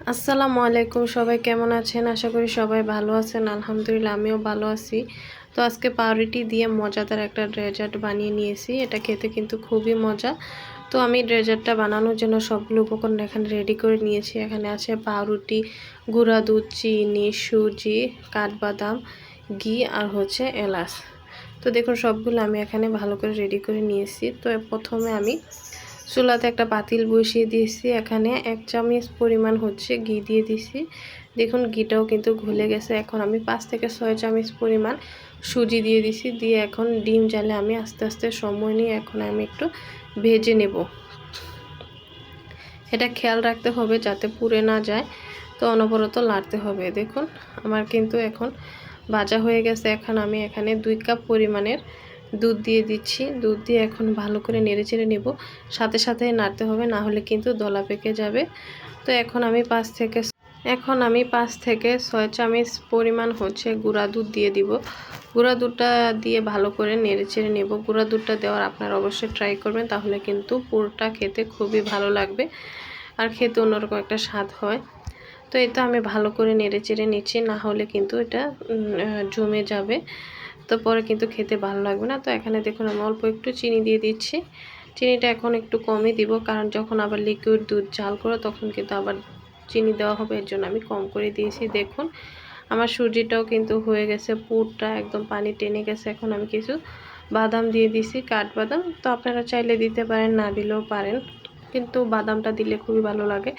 আসসালামু আলাইকুম, সবাই কেমন আছেন? আশা করি সবাই ভালো আছেন। আলহামদুলিল্লাহ, আমিও ভালো আছি। তো আজকে পাউরুটি দিয়ে মজাদার একটা ড্রেজার্ট বানিয়ে নিয়েছি। এটা খেতে কিন্তু খুবই মজা। তো আমি ডেজার্টটা বানানোর জন্য সবগুলো উপকরণ এখানে রেডি করে নিয়েছি। এখানে আছে পাউরুটি, গুঁড়া দুধ, চিনি, সুজি, কাঠবাদাম, ঘি আর হচ্ছে এলাচ। তো দেখুন, সবগুলো আমি এখানে ভালো করে রেডি করে নিয়েছি। তো প্রথমে আমি চুলাতে একটা পাতিল বসিয়ে দিয়েছি। এখানে এক চামচ পরিমাণ হচ্ছে ঘি দিয়ে দিছি দেখুন, ঘিটাও কিন্তু ঘুলে গেছে। এখন আমি পাঁচ থেকে ছয় চামচ পরিমাণ সুজি দিয়ে দিছি দিয়ে এখন ডিম জালে আমি আস্তে আস্তে সময় নিয়ে এখন আমি একটু ভেজে নেব। এটা খেয়াল রাখতে হবে যাতে পুড়ে না যায়। তো অনবরত লাড়তে হবে। দেখুন, আমার কিন্তু এখন ভাজা হয়ে গেছে। এখন আমি এখানে দুই কাপ পরিমাণের দুধ দিয়ে দিচ্ছি। দুধ দিয়ে এখন ভালো করে নেড়ে চেড়ে নেব। সাথে সাথে নাড়তে হবে, না হলে কিন্তু দলা পেকে যাবে। তো এখন আমি পাঁচ থেকে এখন আমি পাঁচ থেকে ছয় চামচ পরিমাণ হচ্ছে গুঁড়া দুধ দিয়ে দিব। গুঁড়া দুধটা দিয়ে ভালো করে নেড়ে চেড়ে নেব। গুঁড়া দুধটা দেওয়ার আপনারা অবশ্যই ট্রাই করবেন, তাহলে কিন্তু পুরোটা খেতে খুবই ভালো লাগবে আর খেতে অন্যরকম একটা স্বাদ হয়। তো এটা আমি ভালো করে নেড়ে চেড়ে নিচ্ছি, না হলে কিন্তু এটা জমে যাবে। তো পরে কিন্তু খেতে ভালো লাগবে না। তো এখানে দেখুন আমি অল্প একটু চিনি দিয়ে দিচ্ছি। চিনিটা এখন একটু কমই দিব, কারণ যখন আবার লিকুইড দুধ জাল করো তখন কিন্তু আবার চিনি দেওয়া হবে, এর জন্য আমি কম করে দিয়েছি। দেখুন, আমার সুজিটাও কিন্তু হয়ে গেছে, পুরটা একদম পানি টেনে গেছে। এখন আমি কিছু বাদাম দিয়ে দিছি কাঠবাদাম। তো আপনারা চাইলে দিতে পারেন, না দিলেও পারেন। কিন্তু বাদামটা দিলে খুবই ভালো লাগে।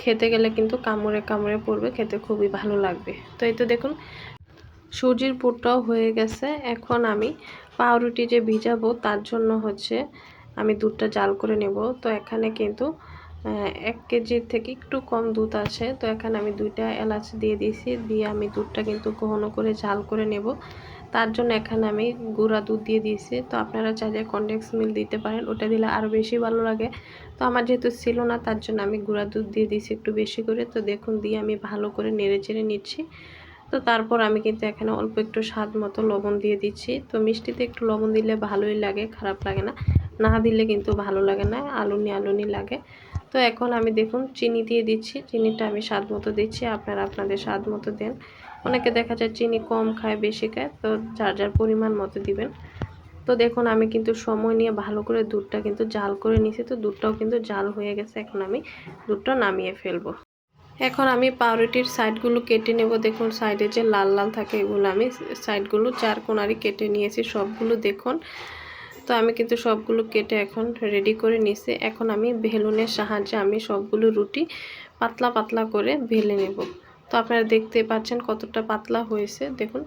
খেতে গেলে কিন্তু কামড়ে কামড়ে পড়বে, খেতে খুবই ভালো লাগবে। তো এই তো দেখুন সুজির পুরটাও হয়ে গেছে। এখন আমি পাউরুটি যে ভিজাবো, তার জন্য হচ্ছে আমি দুধটা জাল করে নেব। তো এখানে কিন্তু এক কেজির থেকে একটু কম দুধ আছে। তো এখানে আমি দুইটা এলাচ দিয়ে দিয়েছি, দিয়ে আমি দুধটা কিন্তু ঘন করে জাল করে নেব। তার জন্য এখানে আমি গুঁড়া দুধ দিয়ে দিয়েছি। তো আপনারা চাইলে কন্ডেক্স মিল দিতে পারেন, ওটা দিলে আরও বেশি ভালো লাগে। তো আমার যেহেতু ছিল না, তার জন্য আমি গুঁড়া দুধ দিয়ে দিয়েছি একটু বেশি করে। তো দেখুন, দিয়ে আমি ভালো করে নেড়ে চেড়ে নিচ্ছি। তো তারপর আমি কিন্তু এখানে অল্প একটু স্বাদ মতো লবণ দিয়ে দিচ্ছি। তো মিষ্টিতে একটু লবণ দিলে ভালোই লাগে, খারাপ লাগে না। না দিলে কিন্তু ভালো লাগে না, আলুনি আলুনি লাগে। তো এখন আমি দেখুন চিনি দিয়ে দিচ্ছি। চিনিটা আমি স্বাদ মতো দিচ্ছি, আপনারা আপনাদের স্বাদ মতো দেন। অনেকে দেখা যায় চিনি কম খায়, বেশি খায়, তো যার যার পরিমাণ মতো দিবেন। তো দেখুন আমি কিন্তু সময় নিয়ে ভালো করে দুধটা কিন্তু জাল করে নিছি তো দুধটাও কিন্তু জাল হয়ে গেছে, এখন আমি দুধটা নামিয়ে ফেলব। এখন আমি পাউরুটির সাইডগুলো কেটে নেব। দেখুন, সাইডে যে লাল লাল থাকে এগুলো আমি সাইডগুলো চার কোনারি কেটে নিয়েছি, সবগুলো দেখুন। তো আমি কিন্তু সবগুলো কেটে এখন রেডি করে নিয়েছি। এখন আমি ভেলুনের সাহায্যে আমি সবগুলো রুটি পাতলা পাতলা করে ভেলে নেব। তো আপনারা দেখতে পাচ্ছেন কতটা পাতলা হয়েছে। দেখুন,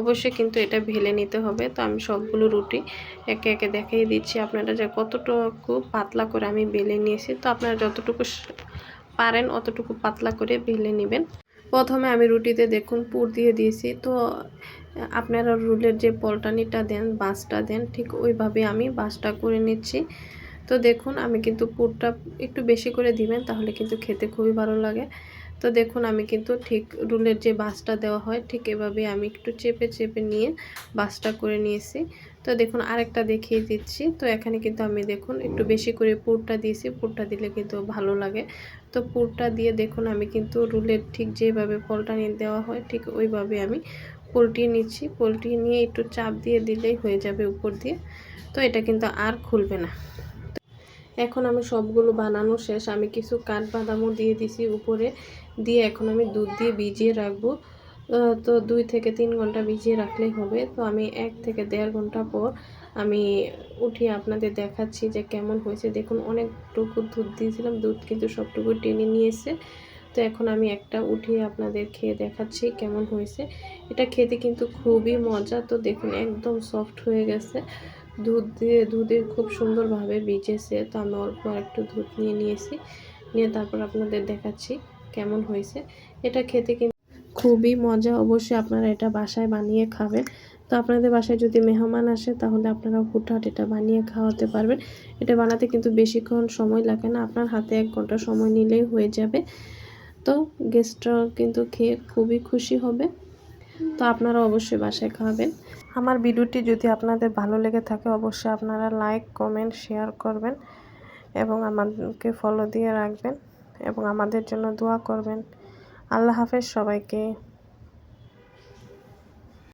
অবশ্যই কিন্তু এটা ভেলে নিতে হবে। তো আমি সবগুলো রুটি একে একে দেখিয়ে দিচ্ছি আপনারা যে কতটুকু পাতলা করে আমি বেলে নিয়েছি। তো আপনারা যতটুকু পারেন অতটুকু পাতলা করে বেলে নেবেন। প্রথমে আমি রুটিতে দেখুন, পুর দিয়ে দিয়েছি। তো, আপনারা রুলের যে পলটানিটা দেন, বাঁশটা দেন, ঠিক ওইভাবে আমি বাঁশটা করে নিচ্ছি। তো দেখুন, আমি কিন্তু পুরটা একটু বেশি করে দিবেন, তাহলে কিন্তু খেতে খুবই ভালো লাগে। তো দেখুন, আমি কিন্তু ঠিক রুলের যে বাসটা দেওয়া হয়, ঠিক এভাবে আমি একটু চেপে চেপে নিয়ে বাসটা করে নিয়েছি। তো দেখুন, আরেকটা দেখিয়ে দিচ্ছি। তো এখানে কিন্তু আমি দেখুন, একটু বেশি করে পুরটা দিয়েছি। পুরটা দিলে কিন্তু ভালো লাগে। তো পুরটা দিয়ে দেখুন, আমি কিন্তু রুলের ঠিক যেভাবে নিয়ে দেওয়া হয়, ঠিক ওইভাবে আমি পোলট্রি নিচ্ছি। পোলট্রি নিয়ে একটু চাপ দিয়ে দিলেই হয়ে যাবে উপর দিয়ে। তো এটা কিন্তু আর খুলবে না। এখন আমি সবগুলো বানানো শেষ। আমি কিছু কাঠবাদামও দিয়ে দিছি উপরে। দিয়ে এখন আমি দুধ দিয়ে ভিজিয়ে রাখব। তো দুই থেকে তিন ঘণ্টা ভিজিয়ে রাখলেই হবে। তো আমি এক থেকে দেড় ঘণ্টা পর আমি উঠিয়ে আপনাদের দেখাচ্ছি যে কেমন হয়েছে। দেখুন, অনেকটুকু দুধ দিয়েছিলাম, দুধ কিন্তু সবটুকু টেনে নিয়েছে। তো এখন আমি একটা উঠিয়ে আপনাদের খেয়ে দেখাচ্ছি কেমন হয়েছে। এটা খেতে কিন্তু খুবই মজা। তো দেখুন, একদম সফট হয়ে গেছে। দুধ দিয়ে দুধে খুব সুন্দরভাবে ভিজেছে। তো আমি অল্প একটু দুধ নিয়ে নিয়েছি। নিয়ে তারপর আপনাদের দেখাচ্ছি কেমন হয়েছে। এটা খেতে কিন্তু খুবই মজা। অবশ্যই আপনারা এটা বাসায় বানিয়ে খাবেন। তো আপনাদের বাসায় যদি মেহমান আসে, তাহলে আপনারা হুটহাট এটা বানিয়ে খাওয়াতে পারবেন। এটা বানাতে কিন্তু বেশিক্ষণ সময় লাগে না। আপনার হাতে এক ঘণ্টা সময় নিলেই হয়ে যাবে। তো গেস্টরা কিন্তু খেয়ে খুবই খুশি হবে। তো আপনারা অবশ্যই বাসায় খাবেন। আমার ভিডিওটি যদি আপনাদের ভালো লেগে থাকে, অবশ্যই আপনারা লাইক, কমেন্ট, শেয়ার করবেন এবং আমাকে ফলো দিয়ে রাখবেন এবং আমাদের জন্য দোয়া করবেন। আল্লাহ হাফেজ সবাইকে।